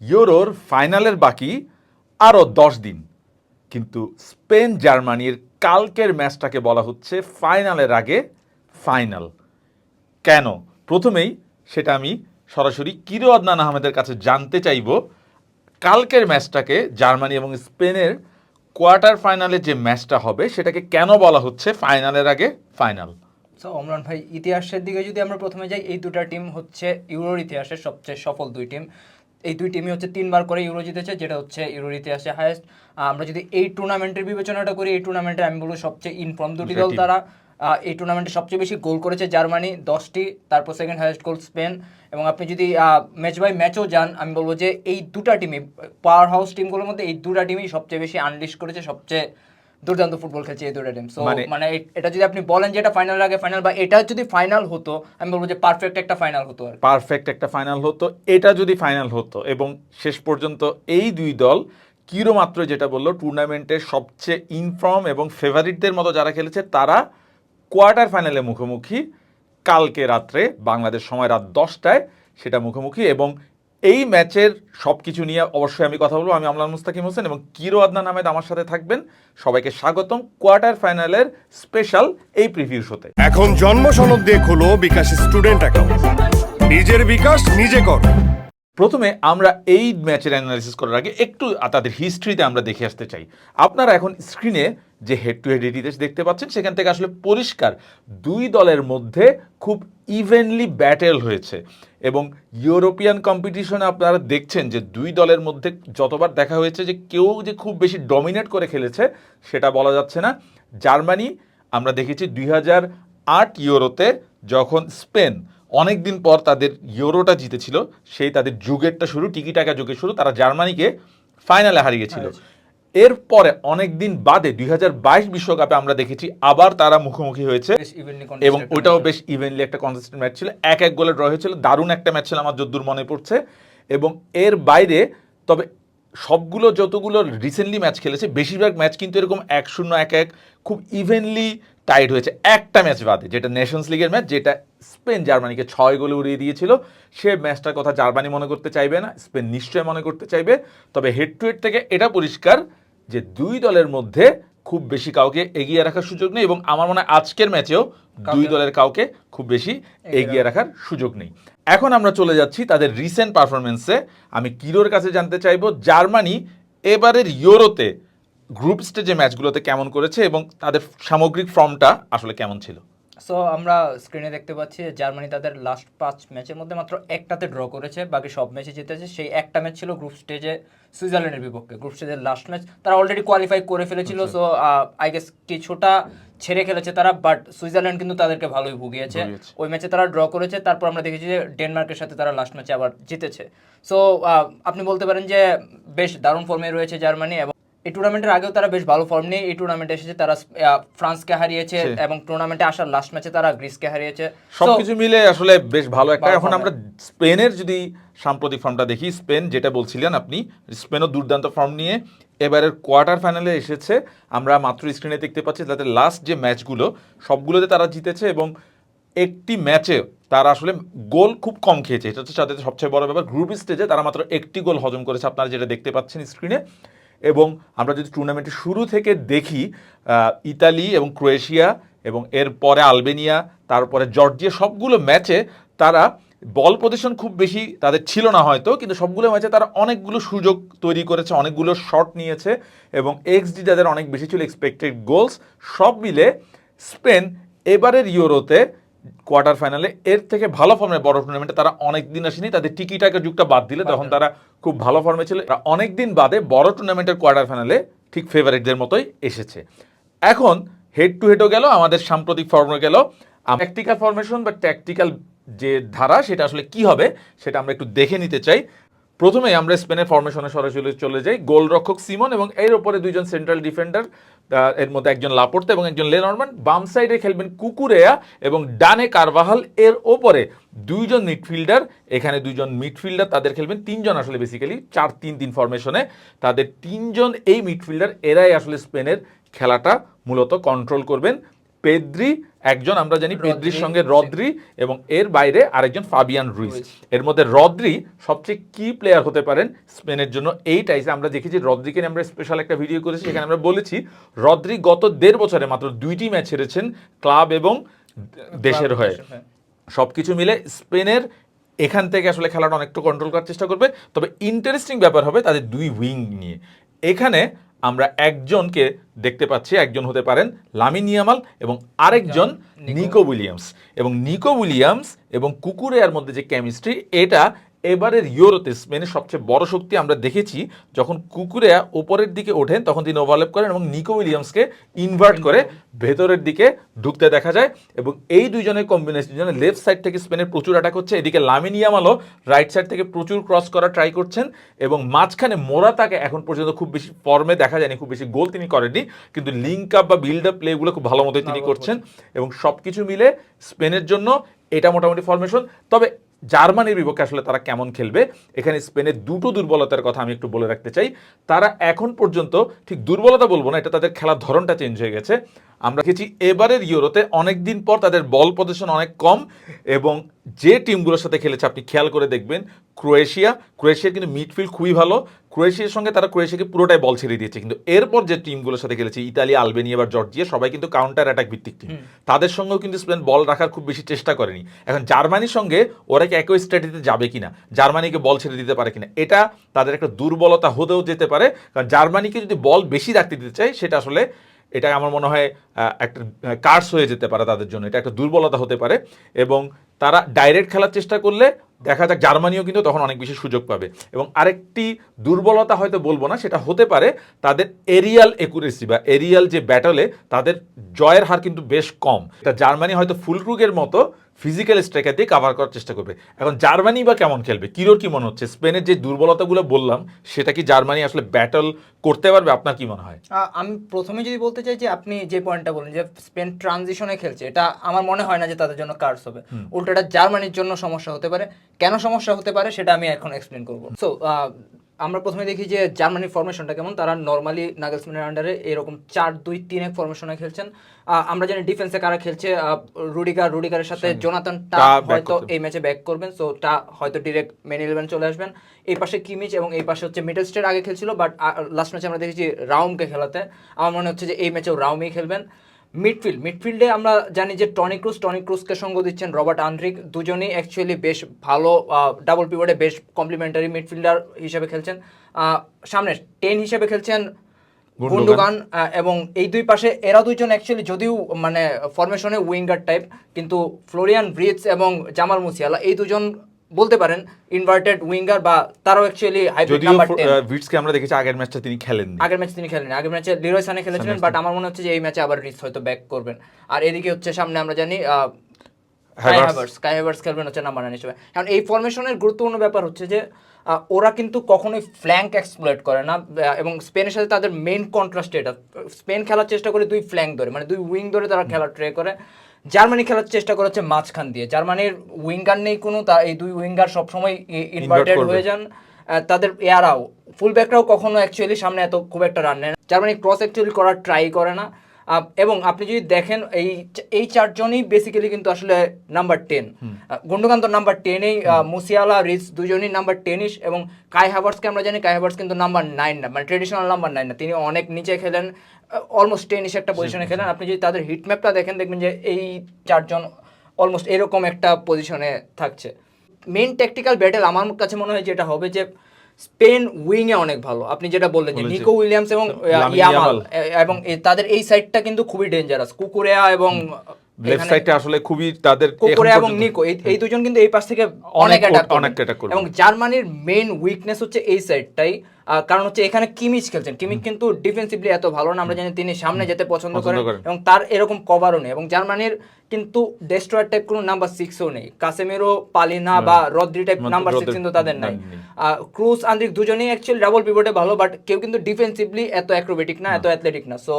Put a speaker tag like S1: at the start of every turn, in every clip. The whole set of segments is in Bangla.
S1: ইউরোর ফাইনালের বাকি আরও দশ দিন। কিন্তু স্পেন, জার্মানির কালকের ম্যাচটাকে বলা হচ্ছে ফাইনালের আগে ফাইনাল। কেন? প্রথমেই সেটা আমি সরাসরি কিরো আদনান আহমেদের কাছে জানতে চাইব। কালকের ম্যাচটাকে জার্মানি এবং স্পেনের কোয়ার্টার ফাইনালে যে ম্যাচটা হবে, সেটাকে কেন বলা হচ্ছে ফাইনালের আগে ফাইনাল?
S2: অমরান ভাই, ইতিহাসের দিকে যদি আমরা প্রথমে যাই, এই দুটা টিম হচ্ছে ইউরোর ইতিহাসের সবচেয়ে সফল দুই টিম এই দুই টিমই হচ্ছে তিনবার করে ইউরো জিতেছে যেটা হচ্ছে ইউরোর ইতিহাসে হায়েস্ট আমরা যদি এই টুর্নামেন্টের বিবেচনাটা করি এই টুর্নামেন্টে আমি বলব সবচেয়ে ইনফর্ম দুটি দল তারা এই টুর্নামেন্টে সবচেয়ে বেশি গোল করেছে জার্মানি দশটি তারপর সেকেন্ড হাইয়েস্ট গোল স্পেন। এবং আপনি যদি ম্যাচ বাই ম্যাচও যান আমি বলব যে এই দুটা টিমই পাওয়ার হাউস টিমগুলোর মধ্যে এই দুটা টিমই সবচেয়ে বেশি আনলিশ করেছে সবচেয়ে দুর্দান্ত ফুটবল খেলছে এই দুটা টিম সো
S1: মানে-
S2: মানে এটা যদি আপনি বলেন যে এটা ফাইনাল আগে ফাইনাল বা এটা যদি ফাইনাল হতো আমি বলব যে পারফেক্ট একটা ফাইনাল হতো আর
S1: পারফেক্ট একটা ফাইনাল হতো। এটা যদি ফাইনাল হতো এবং শেষ পর্যন্ত এই দুই দল কিরো মাত্র যেটা বলল টুর্নামেন্টের সবচেয়ে ইনফর্ম এবং ফেভারিটদের মতো যারা খেলেছে তারা কোয়ার্টার ফাইনালে মুখোমুখি। কালকে রাত্রে বাংলাদেশ সময় রাত দশটায় সেটা মুখোমুখি এবং এই ম্যাচের সব কিছু নিয়ে অবশ্যই আমি কথা বলব। আমি আমলান মুস্তাকিম হোসেন এবং কিরো আদনান আহমেদ আমার সাথে থাকবেন। সবাইকে স্বাগতম। কোয়ার্টার ফাইনালের স্পেশাল এই প্রিভিউ শোতে।
S3: এখন জন্ম সনদ দিয়ে খোলো বিকাশ স্টুডেন্ট অ্যাকাউন্ট। নিজের বিকাশ নিজে কর।
S1: প্রথমে আমরা এই ম্যাচের অ্যানালাইসিস করার আগে একটু তাদের হিস্ট্রিতে আমরা দেখে আসতে চাই। আপনারা এখন স্ক্রিনে যে হেড টু হেড ডিটেলস দেখতে পাচ্ছেন, সেখান থেকে আসলে পরিষ্কার দুই দলের মধ্যে খুব ইভেনলি ব্যাটেল হয়েছে। এবং ইউরোপিয়ান কম্পিটিশনে আপনারা দেখছেন যে দুই দলের মধ্যে যতবার দেখা হয়েছে যে কেউ যে খুব বেশি ডমিনেট করে খেলেছে, সেটা বলা যাচ্ছে না। জার্মানি, আমরা দেখেছি দুই হাজার আট ইউরোতে যখন স্পেন অনেক দিন পর তাদের ইউরোটা জিতেছিল, সেই তাদের যুগেরটা শুরু টিকি টাকা যুগের শুরু, তারা জার্মানিকে ফাইনালে হারিয়েছিল। এরপরে অনেক দিন বাদে দুই বিশ্বকাপে আমরা দেখেছি আবার তারা মুখোমুখি হয়েছে। এবং ওটাও বেশ ইভেনলি একটা কনসিস্টেন্ট ম্যাচ ছিল। এক এক গোলে ড্র হয়েছিল। দারুণ একটা ম্যাচ ছিল আমার যদ্দূর মনে পড়ছে। এবং এর বাইরে তবে সবগুলো যতগুলো রিসেন্টলি ম্যাচ খেলেছে বেশিরভাগ ম্যাচ কিন্তু এরকম এক শূন্য এক এক খুব ইভেনলি টাইট হয়েছে। একটা ম্যাচ বাদে যেটা নেশনস লিগের ম্যাচ যেটা স্পেন জার্মানিকে ছয় গোলে উড়িয়ে দিয়েছিল। সে ম্যাচটার কথা জার্মানি মনে করতে চাইবে না স্পেন নিশ্চয় মনে করতে চাইবে। তবে হেড টু হেড থেকে এটা পরিষ্কার যে দুই দলের মধ্যে খুব বেশি কাউকে এগিয়ে রাখার সুযোগ নেই এবং আমার মনে হয় আজকের ম্যাচেও দুই দলের কাউকে খুব বেশি এগিয়ে রাখার সুযোগ নেই। এখন আমরা চলে যাচ্ছি তাদের রিসেন্ট পারফরমেন্সে আমি কিরোর কাছে জানতে চাইব জার্মানি এবারের ইউরোতে গ্রুপ স্টেজে ম্যাচগুলোতে কেমন করেছে এবং তাদের সামগ্রিক ফর্মটা আসলে কেমন ছিল?
S2: সো আমরা স্ক্রিনে দেখতে পাচ্ছি জার্মানি তাদের লাস্ট পাঁচ ম্যাচের মধ্যে মাত্র একটাতে ড্র করেছে। বাকি সব ম্যাচে জিতেছে। সেই একটা ম্যাচ ছিল গ্রুপ স্টেজে সুইজারল্যান্ডের বিপক্ষে। গ্রুপ স্টেজের লাস্ট ম্যাচ তারা অলরেডি কোয়ালিফাই করে ফেলেছিল। সো আই গেস কিছুটা ছেড়ে খেলেছে তারা বাট সুইজারল্যান্ড কিন্তু তাদেরকে ভালোই ভুগিয়েছে।
S1: ভুগিয়েছে।
S2: ওই ম্যাচে তারা ড্র করেছে। তারপর আমরা দেখেছি যে ডেনমার্কের সাথে তারা লাস্ট ম্যাচে আবার জিতেছে। সো আপনি বলতে পারেন যে বেশ দারুণ ফর্মে রয়েছে জার্মানি এবং এই টুর্নামেন্টের আগেও তারা বেশ ভালো ফর্ম নিয়ে এই টুর্নামেন্টে এসেছে। তারা ফ্রান্সকে হারিয়েছে এবং টুর্নামেন্টে আসার লাস্ট ম্যাচে তারা গ্রিসকে হারিয়েছে।
S1: সবকিছু মিলে আসলে বেশ ভালো একটা এখন আমরা স্পেনের যদি সাম্প্রতিক ফর্মটা দেখি স্পেন যেটা বলছিলেন আপনি স্পেনও দুর্দান্ত ফর্ম নিয়ে এবারের কোয়ার্টার ফাইনালে এসেছে। আমরা মাত্র স্ক্রিনে দেখতে পাচ্ছি তাদের লাস্ট যে ম্যাচগুলো সবগুলোতে তারা জিতেছে এবং একটি ম্যাচে তারা আসলে গোল খুব কম খেয়েছে। এটা হচ্ছে তাদের সবচেয়ে বড় ব্যাপার। গ্রুপ স্টেজে তারা মাত্র একটি গোল হজম করেছে আপনারা যেটা দেখতে পাচ্ছেন স্ক্রিনে এবং আমরা যদি টুর্নামেন্টের শুরু থেকে দেখি ইতালি এবং ক্রোয়েশিয়া এবং এর পরে আলবেনিয়া তারপরে জর্জিয়া, সবগুলো ম্যাচে তারা বল পজিশন খুব বেশি তাদের ছিল না হয়তো, কিন্তু সবগুলো ম্যাচে তারা অনেকগুলো সুযোগ তৈরি করেছে, অনেকগুলো শট নিয়েছে এবং এক্সডি যাদের অনেক বেশি ছিল এক্সপেক্টেড গোলস সব মিলে স্পেন এবারের ইউরোতে কোয়ার্টার ফাইনালে এর থেকে ভালো ফর্মে বড় টুর্নামেন্টে তারা অনেক দিন আসেনি। তাদের টিকি টাকার যুগটা বাদ দিলে তখন তারা খুব ভালো ফর্মে ছিল। অনেক দিন বাদে বড় টুর্নামেন্টের কোয়ার্টার ফাইনালে ঠিক ফেভারিটদের মতোই এসেছে। এখন হেড টু হেডও গেল আমাদের সাম্প্রতিক ফর্মে গেল। ট্যাকটিক্যাল ফর্মেশন বা ট্যাকটিক্যাল যে ধারা সেটা আসলে কি হবে সেটা আমরা একটু দেখে নিতে চাই। প্রথমে আমরা স্পেনের ফরমেশনে সরাসরি চলে যাই। গোলরক্ষক সিমন এবং এর ওপরে দুইজন সেন্ট্রাল ডিফেন্ডার এর মধ্যে একজন লাপোর্তে এবং একজন লেনরম্যান বাম সাইডে খেলবেন কুকুরেয়া এবং ডানে কারবাহাল এর ওপরে দুইজন মিডফিল্ডার এখানে দুইজন মিডফিল্ডার তাদের খেলবেন তিনজন আসলে বেসিক্যালি চার তিন তিন ফরমেশনে তাদের তিনজন এই মিডফিল্ডার এরাই আসলে স্পেনের খেলাটা মূলত কন্ট্রোল করবেন। পেদ্রি একজন আমরা জানি পেদ্রির সঙ্গে রদ্রি এবং এর বাইরে আরেকজন ফাবিয়ান রুইস। এর মধ্যে রদ্রি সবচেয়ে কি প্লেয়ার হতে পারেন স্পেনের জন্য। এইটাই যে আমরা দেখেছি রদ্রিকে নিয়ে আমরা স্পেশাল একটা ভিডিও করেছি সেখানে আমরা বলেছি রদ্রি গত দেড় বছরে মাত্র দুইটি ম্যাচ হেরেছেন ক্লাব এবং দেশের হয়ে। সব কিছু মিলে স্পেনের এখান থেকে আসলে খেলাটা অনেকটা কন্ট্রোল করার চেষ্টা করবে। তবে ইন্টারেস্টিং ব্যাপার হবে তাদের দুই উইং নিয়ে। এখানে আমরা একজনকে দেখতে পাচ্ছি একজন হতে পারেন লামিন ইয়ামাল এবং আরেকজন
S2: নিকো।
S1: নিকো উইলিয়ামস এবং নিকো উইলিয়ামস এবং কুকুরের মধ্যে যে কেমিস্ট্রি এটা এবারের ইউরোতে স্পেনের সবচেয়ে বড় শক্তি আমরা দেখেছি যখন কুকুরেয়া ওপরের দিকে ওঠেন তখন তিনি ওভারল্যাপ করেন এবং নিকো উইলিয়ামসকে ইনভার্ট করে ভেতরের দিকে ঢুকতে দেখা যায় এবং এই দুইজনের কম্বিনেশন জন্য লেফট সাইড থেকে স্পেনের প্রচুর অ্যাটাক হচ্ছে এদিকে লামিন ইয়ামালও রাইট সাইড থেকে প্রচুর ক্রস করা ট্রাই করছেন এবং মাঝখানে মোরাতাকে এখন পর্যন্ত খুব বেশি ফর্মে দেখা যায়নি খুব বেশি গোল তিনি করেননি কিন্তু লিঙ্ক আপ বা বিল্ড আপ প্লেগুলো খুব ভালো মতোই তিনি করছেন এবং সব কিছু মিলে স্পেনের জন্য এটা মোটামুটি ফরমেশন তবে জার্মানির বিপক্ষে আসলে তারা কেমন খেলবে? এখানে স্পেনের দুটো দুর্বলতার কথা আমি একটু বলে রাখতে চাই। তারা এখন পর্যন্ত ঠিক দুর্বলতা বলব না, এটা তাদের খেলার ধরনটা চেঞ্জ হয়ে গেছে। আমরা দেখেছি এবারের ইউরোতে অনেক দিন পর তাদের বল প্রদর্শন অনেক কম এবং যে টিমগুলোর সাথে খেলেছে আপনি খেয়াল করে দেখবেন ক্রোয়েশিয়া ক্রোয়েশিয়ার কিন্তু মিডফিল্ড খুবই ভালো। ক্রোয়েশিয়ার সঙ্গে তারা ক্রোয়েশিয়াকে পুরোটাই বল ছেড়ে দিয়েছে। কিন্তু এরপর যে টিমগুলোর সাথে খেলেছে ইতালি আলবেনিয়া বা জর্জিয়া সবাই কিন্তু কাউন্টার অ্যাটাক ভিত্তিক টিম তাদের সঙ্গেও কিন্তু স্পেন বল রাখার খুব বেশি চেষ্টা করেনি। এখন জার্মানির সঙ্গে ওরা কি একই স্ট্র্যাটেজিতে যাবে কিনা? জার্মানিকে বল ছেড়ে দিতে পারে কিনা? এটা তাদের একটা দুর্বলতা হতেও যেতে পারে। কারণ জার্মানিকে যদি বল বেশি রাখতে দিতে চায় সেটা আসলে এটা আমার মনে হয় একটা কার্স হয়ে যেতে পারে তাদের জন্য। এটা একটা দুর্বলতা হতে পারে এবং তারা ডাইরেক্ট খেলার চেষ্টা করলে দেখা যাক জার্মানিও কিন্তু তখন অনেক বেশি সুযোগ পাবে। এবং আরেকটি দুর্বলতা হয়তো বলব না, সেটা হতে পারে তাদের এরিয়াল একুরেসি বা এরিয়াল যে ব্যাটলে তাদের জয়ের হার কিন্তু বেশ কম। তা জার্মানি হয়তো ফুলক্রুগের মতো ফিজিক্যাল স্ট্রাইকার দিয়ে কাভার করার চেষ্টা করবে। এখন জার্মানি বা কেমন খেলবে? কিরোর কি মনে হচ্ছে? স্পেনের যে দুর্বলতাগুলো বললাম সেটা কি জার্মানি আসলে ব্যাটল করতে পারবে? আপনার কি মনে হয়?
S2: আমি প্রথমে যদি বলতে চাই যে আপনি যে পয়েন্টটা বলেন যে স্পেন ট্রানজিশনে খেলছে এটা আমার মনে হয় না যে তাদের জন্য কার্স হবে। উল্টোটা জার্মানির জন্য সমস্যা হতে পারে। কেন সমস্যা হতে পারে সেটা আমি এখন এক্সপ্লেন করব। সো আমরা প্রথমে দেখি যে জার্মানির ফরমেশনটা কেমন। তারা নর্মালি নাগেলসম্যানের আন্ডারে এরকম চার দুই তিন এক ফরমেশনে খেলছেন। আমরা জানি ডিফেন্সে কারা খেলছে? রুডিগার রুডিগারের সাথে জোনাথন টা
S1: টা
S2: হয়তো এই ম্যাচে ব্যাক করবেন। সো টা হয়তো ডিরেক্ট মেন ইলেভেন চলে আসবেন। এই পাশে কিমিচ এবং এই পাশে হচ্ছে মিডল স্টেট আগে খেলছিল বাট লাস্ট ম্যাচে আমরা দেখেছি রাউমকে খেলাতে। আমার মনে হচ্ছে যে এই ম্যাচেও রাউমই খেলবেন। মিডফিল্ড মিডফিল্ডে আমরা জানি যে টনি ক্রুজ টনি ক্রুজকে সঙ্গ দিচ্ছেন রবার্ট আন্ড্রিক দুজনেই অ্যাকচুয়ালি বেশ ভালো ডাবল পিভটে বেশ কমপ্লিমেন্টারি মিডফিল্ডার হিসেবে খেলছেন সামনে টেন হিসেবে খেলছেন
S1: গুন্ডোগান।
S2: এবং এই দুই পাশে এরা দুইজন অ্যাকচুয়ালি যদিও মানে ফরমেশনে উইঙ্গার টাইপ কিন্তু ফ্লোরিয়ান ব্রিটস এবং জামাল মুসিয়ালা এই দুজন বলতে পারেন ইনভার্টেড উইঙ্গার বা তারাও অ্যাকচুয়ালি হাইব্রিড নাম্বার টেন
S1: ভিটসকে আমরা দেখেছি আগের ম্যাচটা তিনি খেলেননি।
S2: আগের ম্যাচে তিনি খেলেন আগের ম্যাচে লিরয় সানে খেলেছিলেন বাট আমার মনে হচ্ছে যে এই ম্যাচে আবার রিস হয়তো ব্যাক করবেন। আর এদিকে হচ্ছে সামনে আমরা জানি খেলবেন হচ্ছে নাম্বার নাইন হিসেবে কারণ এই ফরমেশনের গুরুত্বপূর্ণ ব্যাপার হচ্ছে যে ওরা কিন্তু কখনোই ফ্ল্যাঙ্ক এক্সপ্লয়েট করে না এবং স্পেনের সাথে তাদের মেইন কন্ট্রাস্ট এটা। স্পেন খেলার চেষ্টা করে দুই ফ্ল্যাঙ্ক ধরে মানে দুই উইং ধরে তারা খেলা ট্রে করে। জার্মানি খেলার চেষ্টা করেছে মাঝখান দিয়ে। জার্মানির উইঙ্গার নেই কোনো তা এই দুই উইঙ্গার সবসময় ইনভার্টেড হয়ে যান। তাদের এয়ারাও ফুল ব্যাকরাও কখনো অ্যাকচুয়ালি সামনে এত খুব একটা রান নেয় না। জার্মানি ক্রস অ্যাকচুয়ালি করার ট্রাই করে না। এবং আপনি যদি দেখেন এই এই চারজনই বেসিক্যালি কিন্তু আসলে নাম্বার টেন গুন্ডকান তো নাম্বার টেনেই মুসিয়ালা রিস দুজনই নাম্বার টেনিস এবং কাই হ্যাভার্সকে আমরা জানি কাই হ্যাভার্স কিন্তু নাম্বার নাইন না মানে ট্রেডিশনাল নাম্বার নাইন না। তিনি অনেক নিচে খেলেন অলমোস্ট টেনিস একটা পজিশনে খেলেন। আপনি যদি তাদের হিট ম্যাপটা দেখেন দেখবেন যে এই চারজন অলমোস্ট এরকম একটা পজিশনে থাকছে। মেন ট্যাকটিক্যাল ব্যাটেল আমার কাছে মনে হয় যেটা হবে যে স্পেন উইং এ অনেক ভালো। আপনি যেটা বললেন যে নিকো উইলিয়ামস এবং ইয়ামাল।
S1: ইয়ামাল।
S2: এবং তাদের এই সাইডটা কিন্তু খুবই ডেঞ্জারাস কুকুরেয়া এবং
S1: লেফট সাইডটা আসলে খুবই তাদের
S2: কুকুরে এবং নিকো এই দুজন কিন্তু এই পাশ থেকে
S1: অনেক
S2: অনেক অ্যাটাক
S1: অনেক করবে।
S2: এবং জার্মানির মেইন উইকনেস হচ্ছে এই সাইডটাই কারণ হচ্ছে এখানে কিমিচ খেলছেন। কিমিচ কিন্তু ডিফেন্সিভলি এত ভালো না আমরা জানি তিনি সামনে যেতে পছন্দ করেন। এবং তার এরকম কভারও নেই। এবং জার্মানির কিন্তু ডেস্ট্রয়ার টাইপ কোনো নাম্বার সিক্সও নেই। কাসেমেরো পালিনা বা রদ্রি টাইপ নাম্বার সিক্স কিন্তু তাদের নাই। ক্রুজ আন্দ্রিক দুজনেই অ্যাকচুয়ালি ডাবল পিভটে ভালো বাট কেউ কিন্তু ডিফেন্সিভলি এত অ্যাক্রোবেটিক না এত অ্যাথলেটিক না। সো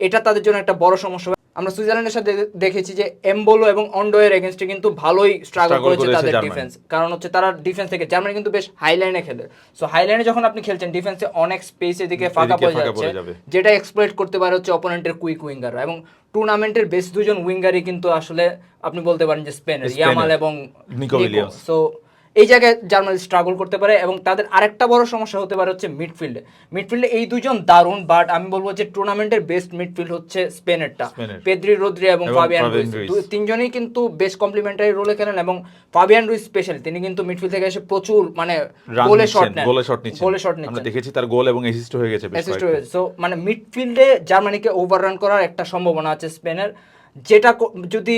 S2: এটা তাদের জন্য একটা বড় সমস্যা। আমরা সুইজারল্যান্ডের সাথে দেখেছি যে এমবোলো এবং অন্ডোয়ের এগেনস্টে কিন্তু ভালোই স্ট্রাগল করেছে তাদের ডিফেন্স কারণ হচ্ছে তারা ডিফেন্স থেকে জার্মানি কিন্তু বেশ হাই লাইনে খেলে। সো হাই লাইনে যখন আপনি খেলছেন ডিফেন্সে অনেক স্পেস এদিকে ফাঁকা পড়ে যাচ্ছে। যেটা এক্সপ্লয়েট করতে পারে হচ্ছে অপোনেন্টের কুইক উইঙ্গার এবং টুর্নামেন্টের বেশ দুজন উইঙ্গারই কিন্তু আসলে আপনি বলতে পারেন যে স্পেনের। ইয়ামাল এবং সো এই জায়গায় জার্মানি স্ট্রাগল করতে পারে এবং তাদের আরেকটা বড় সমস্যা হতে পারে হচ্ছে মিডফিল্ডে মিডফিল্ডে এই দুজন দারুণ বাট আমি বলব যে টুর্নামেন্টের বেস্ট মিডফিল্ড হচ্ছে স্পেনেরটা।
S1: স্পেনের।
S2: পেদ্রি রোদ্রি এবং ফাবিয়ান রুইস। তিনজনই কিন্তু বেশ কমপ্লিমেন্টারি রোলে খেলেন এবং ফাবিয়ান রুইস স্পেশাল তিনি কিন্তু মিডফিল্ড থেকে এসে প্রচুর মানে গোলে শট নেন।
S1: গোলে শট নিচ্ছেন।
S2: গোলে শট
S1: আমরা
S2: নিচ্ছেন।
S1: দেখেছি তার গোল এবং অ্যাসিস্ট হয়ে গেছে
S2: অ্যাসিস্ট। হয়েছে সো মানে মিডফিল্ডে জার্মানিকে ওভাররান করার একটা সম্ভাবনা আছে স্পেনের। যেটা যদি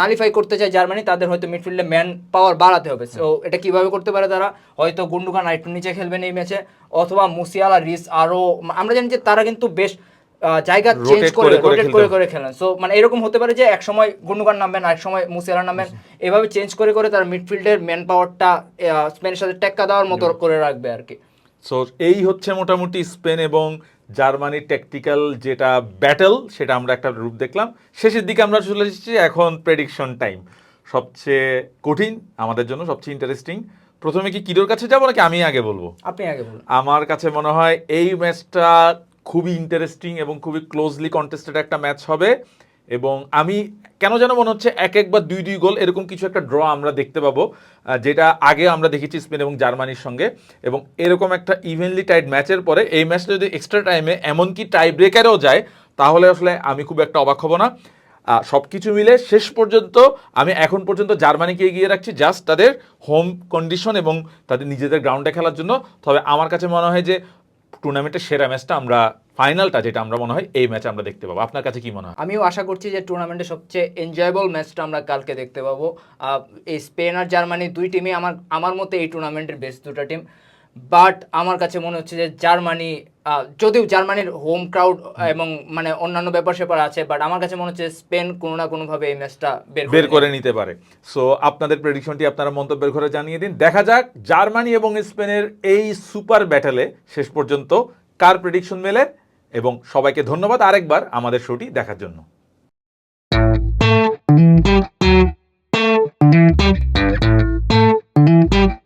S2: নালিফাই করতে চায় জার্মানি তাদের হয়তো মিডফিল্ডে ম্যান পাওয়ার বাড়াতে হবে। সো এটা কীভাবে করতে পারে তারা? হয়তো গুন্ডুগান আরেকটু নিচে খেলবেন এই ম্যাচে অথবা মুসিয়ালা রিস আরও আমরা জানি যে তারা কিন্তু বেশ জায়গা চেঞ্জ করে রোটেট করে করে খেলেন। সো মানে এরকম হতে পারে যে এক সময় গুন্ডুগান নামবেন আরেক সময় মুসিয়ালা নামবেন। এভাবে চেঞ্জ করে করে তারা মিডফিল্ডের ম্যান পাওয়ারটা স্পেনের সাথে টেক্কা দেওয়ার মতো করে রাখবে আর কি।
S1: সো এই হচ্ছে মোটামুটি স্পেন এবং জার্মানির ট্যাকটিক্যাল যেটা ব্যাটেল সেটা আমরা একটা রূপ দেখলাম। শেষের দিকে আমরা চলে এসেছি এখন প্রেডিকশন টাইম সবচেয়ে কঠিন আমাদের জন্য সবচেয়ে ইন্টারেস্টিং প্রথমে কি কিরোর কাছে যাব নাকি আমি আগে বলব?
S2: আপনি আগে বলুন।
S1: আমার কাছে মনে হয় এই ম্যাচটা খুবই ইন্টারেস্টিং এবং খুবই ক্লোজলি কন্টেস্টেড একটা ম্যাচ হবে। এবং আমি কেন যেন মনে হচ্ছে এক এক বা দুই দুই গোল এরকম কিছু একটা ড্র আমরা দেখতে পাবো যেটা আগে আমরা দেখেছি স্পেন এবং জার্মানির সঙ্গে। এবং এরকম একটা ইভেনলি টাইড ম্যাচের পরে এই ম্যাচটা যদি এক্সট্রা টাইমে এমনকি টাই ব্রেকারেও যায়, তাহলে আসলে আমি খুব একটা অবাক হব না। সব কিছু মিলে শেষ পর্যন্ত আমি এখন পর্যন্ত জার্মানিকে এগিয়ে রাখছি জাস্ট তাদের হোম কন্ডিশন এবং তাদের নিজেদের গ্রাউন্ডে খেলার জন্য। তবে আমার কাছে মনে হয় যে টুর্নামেন্টের সেরা ম্যাচটা আমরা ফাইনালটা যেটা আমরা মনে হয় এই ম্যাচ আমরা দেখতে পাবো। আপনার কাছে কি মনে হয়?
S2: আমিও আশা করছি যে টুর্নামেন্টের সবচেয়ে এনজয়েবল ম্যাচটা আমরা কালকে দেখতে পাবো। এই স্পেন আর জার্মানি দুই টিমই আমার আমার মতে এই টুর্নামেন্টের বেস্ট দুটো টিম বাট আমার কাছে মনে হচ্ছে যে জার্মানি যদিও জার্মানির হোম। ক্রাউড এবং মানে অন্যান্য ব্যাপার স্যাপার আছে বাট আমার কাছে মনে হচ্ছে স্পেন কোনো না কোনোভাবে এই ম্যাচটা বের করে
S1: নিতে পারে। সো আপনাদের প্রেডিকশনটি আপনারা মন্তব্যের ঘরে জানিয়ে দিন। দেখা যাক জার্মানি এবং স্পেনের এই সুপার ব্যাটেলে শেষ পর্যন্ত কার প্রেডিকশন মেলে। এবং সবাইকে ধন্যবাদ আরেকবার আমাদের শোটি দেখার জন্য Thank you.